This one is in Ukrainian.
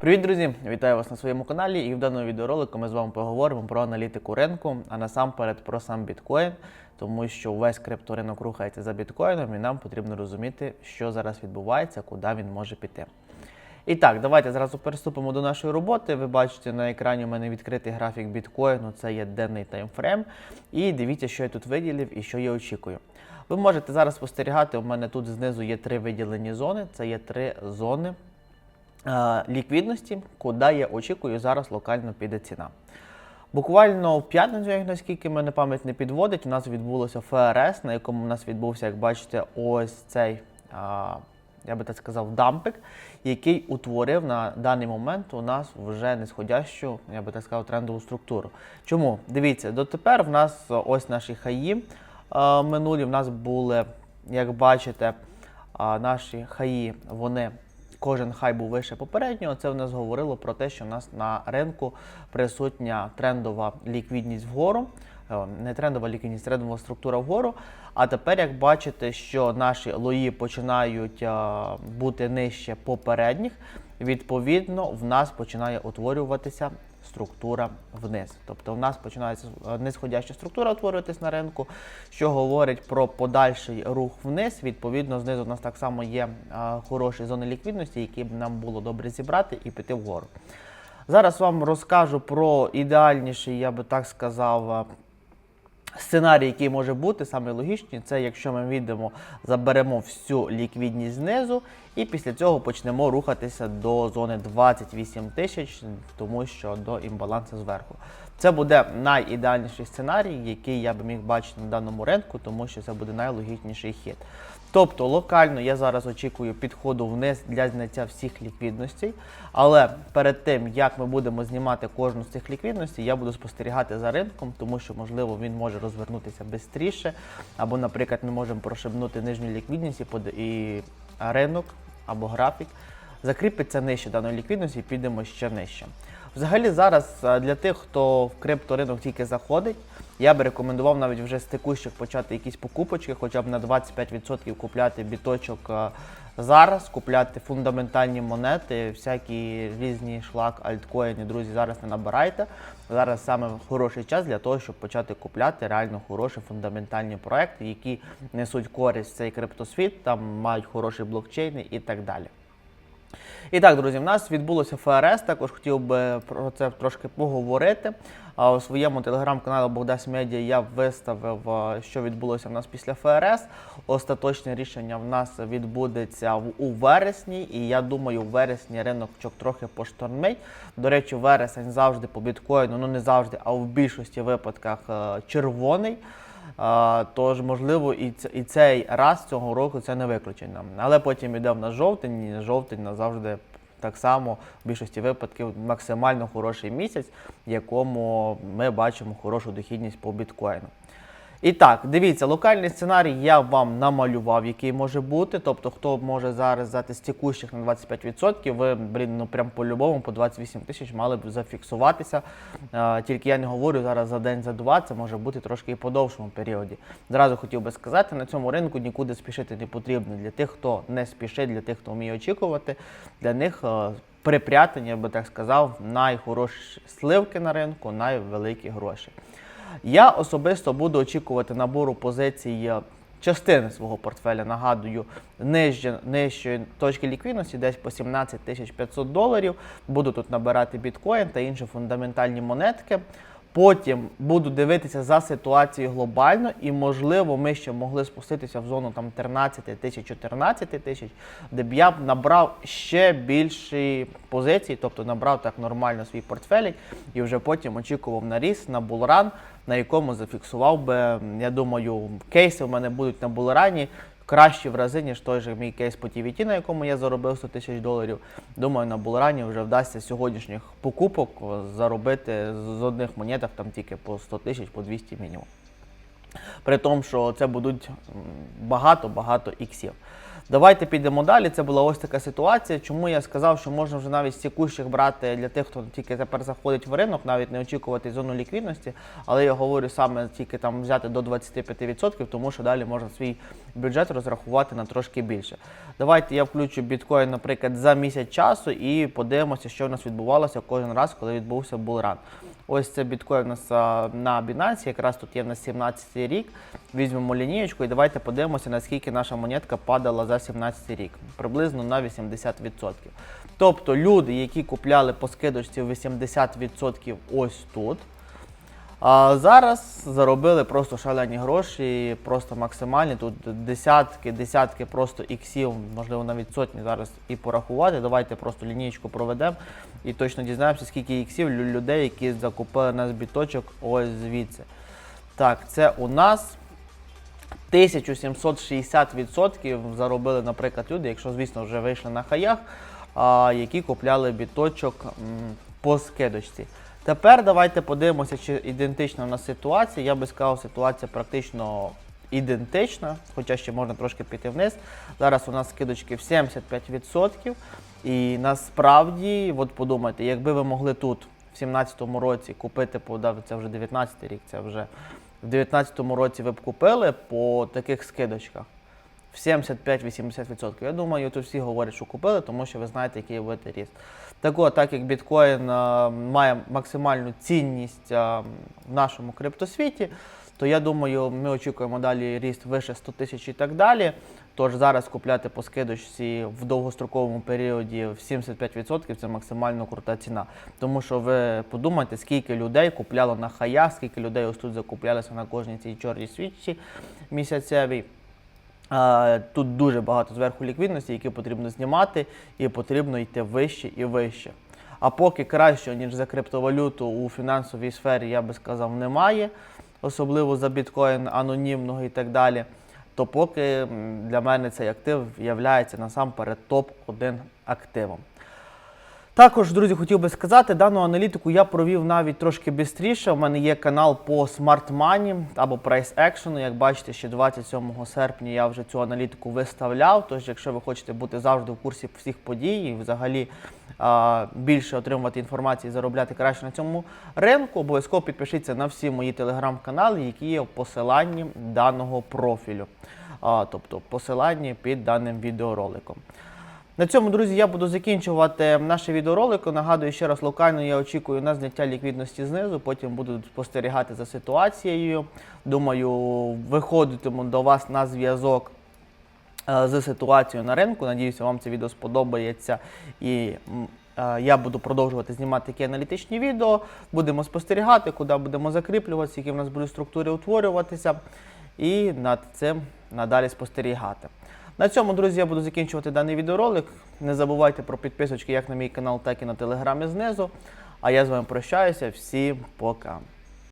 Привіт, друзі! Вітаю вас на своєму каналі. І в даному відеоролику ми з вами поговоримо про аналітику ринку, а насамперед про сам біткоін, тому що весь крипторинок рухається за біткоїном, і нам потрібно розуміти, що зараз відбувається, куди він може піти. І так, давайте зразу переступимо до нашої роботи. Ви бачите на екрані у мене відкритий графік біткоїну, це є денний таймфрейм. І дивіться, що я тут виділив і що я очікую. Ви можете зараз спостерігати, у мене тут знизу є три виділені зони. Це є три зони е, ліквідності, куди я очікую зараз локально піде ціна. Буквально в п'ятницю, як наскільки мене пам'ять не підводить, у нас відбулося ФРС, на якому у нас відбувся, як бачите, ось цей, а, я би так сказав, дампик, який утворив на даний момент у нас вже нисходящу, я би так сказав, трендову структуру. Чому? Дивіться, дотепер в нас ось наші хаї а, минулі, в нас були, як бачите, а, наші хаї, вони кожен хай був вище попереднього. Це в нас говорило про те, що в нас на ринку присутня трендова ліквідність вгору. Е, Не трендова ліквідність, трендова структура вгору. А тепер, як бачите, що наші лої починають а, бути нижче попередніх, відповідно, в нас починає утворюватися структура вниз. Тобто в нас починається е, нисходяща структура утворюватись на ринку, що говорить про подальший рух вниз. Відповідно, знизу у нас так само є хороші зони ліквідності, які б нам було добре зібрати і піти вгору. Зараз вам розкажу про ідеальніший, я би так сказав, Сценарій, який може бути, саме логічний, це якщо ми відемо, заберемо всю ліквідність знизу, і після цього почнемо рухатися до зони 28 тисяч, тому що до імбалансу зверху. Це буде найідеальніший сценарій, який я би міг бачити на даному ринку, тому що це буде найлогічніший хід. Тобто локально я зараз очікую підходу вниз для зняття всіх ліквідностей. Але перед тим, як ми будемо знімати кожну з цих ліквідностей, я буду спостерігати за ринком, тому що, можливо, він може розвернутися швидше. Або, наприклад, ми можемо прошибнути нижню ліквідність і ринок або графік закріпиться нижче даної ліквідності і підемо ще нижче. Взагалі зараз е, для тих, хто в крипторинок тільки заходить, я би рекомендував навіть вже з текущих почати якісь покупочки, хоча б на 25% купляти біточок е, зараз, купляти фундаментальні монети, всякі різні шлак, альткоїни, друзі, зараз не набирайте. Зараз саме хороший час для того, щоб почати купляти реально хороші фундаментальні проекти, які несуть користь в цей криптосвіт, там мають хороші блокчейни і так далі. І так, друзі, в нас відбулося ФРС. Також хотів би про це трошки поговорити. А У своєму телеграм-каналі Богдас Медіа я виставив, що відбулося в нас після ФРС. Остаточне рішення в нас відбудеться у вересні, і я думаю, в вересні ринок чок трохи поштормить. До речі, вересень завжди по біткоїну, ну не завжди, а в більшості випадках е, червоний. Тож, можливо, і, і цей раз цього року це не виключення. Але потім йде в нас жовтень, і жовтень назавжди так само в більшості випадків максимально хороший місяць, в якому ми бачимо хорошу дохідність по біткоїну. І так, дивіться, локальний сценарій я вам намалював, який може бути. Тобто, хто може зараз взяти з текущих на 25%, ви, блін, ну прям по-любому по 28 тисяч мали б зафіксуватися. Е, тільки я не говорю зараз за день, за два, це може бути трошки і по довшому періоді. Зразу хотів би сказати, на цьому ринку нікуди спішити не потрібно. Для тих, хто не спішить, для тих, хто вміє очікувати, для них е, припрятані, я би так сказав, найхороші сливки на ринку, найвеликі гроші. Я особисто буду очікувати набору позицій е, частини свого портфеля. Нагадую, нижче, нижчої точки ліквідності, десь по 17 тисяч 500 доларів. Буду тут набирати біткоін та інші фундаментальні монетки. Потім буду дивитися за ситуацією глобально, і можливо, ми ще могли спуститися в зону там 13 тисяч, 14 тисяч, де б я б набрав ще більші позиції, тобто набрав так нормально свій портфель і вже потім очікував на ріст, на булран, на якому зафіксував би, я думаю, кейси в мене будуть на булрані кращі в рази, ніж той же мій кейс по TVT, на якому я заробив 100 тисяч доларів. Думаю, на булрані вже вдасться сьогоднішніх покупок заробити з одних монетах там тільки по 100 тисяч, по 200 мінімум. при тому, що це будуть багато-багато іксів. Давайте підемо далі. Це була ось така ситуація. Чому я сказав, що можна вже навіть з брати для тих, хто тільки тепер заходить в ринок, навіть не очікувати зону ліквідності. Але я говорю саме тільки там взяти до 25%, тому що далі можна свій бюджет розрахувати на трошки більше. Давайте я включу біткоін, наприклад, за місяць часу і подивимося, що в нас відбувалося кожен раз, коли відбувся булран. Ось це біткоін у нас на Binance, якраз тут є на нас 17 рік. Візьмемо лінієчку і давайте подивимося, наскільки наша монетка падала за 17 рік. Приблизно на 80%. Тобто люди, які купляли по скидочці 80% ось тут, а зараз заробили просто шалені гроші, просто максимальні. Тут десятки, десятки просто іксів, можливо, навіть сотні зараз і порахувати. Давайте просто лінійку проведемо і точно дізнаємося, скільки іксів людей, які закупили нас біточок ось звідси. Так, це у нас 1760% заробили, наприклад, люди, якщо, звісно, вже вийшли на хаях, які купляли біточок по скидочці. Тепер давайте подивимося, чи ідентична у нас ситуація. Я би сказав, ситуація практично ідентична, хоча ще можна трошки піти вниз. Зараз у нас скидочки в 75%. І насправді, от подумайте, якби ви могли тут в 17-му році купити, це вже 19-й рік, це вже в 19-му році ви б купили по таких скидочках в 75-80%. Я думаю, тут всі говорять, що купили, тому що ви знаєте, який буде ріст. Так от, так як біткоін е, має максимальну цінність е, в нашому криптосвіті, то я думаю, ми очікуємо далі ріст вище 100 тисяч і так далі. Тож зараз купляти по скидочці в довгостроковому періоді в 75% це максимально крута ціна. Тому що ви подумайте, скільки людей купляло на хаях, скільки людей ось тут закуплялися на кожній цій чорній свічці місяцевій. Тут дуже багато зверху ліквідності, які потрібно знімати, і потрібно йти вище і вище. А поки краще, ніж за криптовалюту у фінансовій сфері, я би сказав, немає, особливо за біткоін анонімного і так далі. То поки для мене цей актив є насамперед топ-1 активом. Також, друзі, хотів би сказати, дану аналітику я провів навіть трошки швидше. У мене є канал по Smart Money або Price Action. Як бачите, ще 27 серпня я вже цю аналітику виставляв. Тож, якщо ви хочете бути завжди в курсі всіх подій і взагалі а, більше отримувати інформації, заробляти краще на цьому ринку, обов'язково підпишіться на всі мої телеграм-канали, які є в посиланні даного профілю. А, тобто посиланні під даним відеороликом. На цьому, друзі, я буду закінчувати наше відеоролик. Нагадую ще раз, локально я очікую на зняття ліквідності знизу, потім буду спостерігати за ситуацією. Думаю, виходитиму до вас на зв'язок е, з ситуацією на ринку. Надіюся, вам це відео сподобається і. е, Я буду продовжувати знімати такі аналітичні відео, будемо спостерігати, куди будемо закріплюватися, які в нас будуть структури утворюватися, і над цим надалі спостерігати. На цьому, друзі, я буду закінчувати даний відеоролик. Не забувайте про підписочки як на мій канал, так і на телеграмі знизу. А я з вами прощаюся. Всім пока.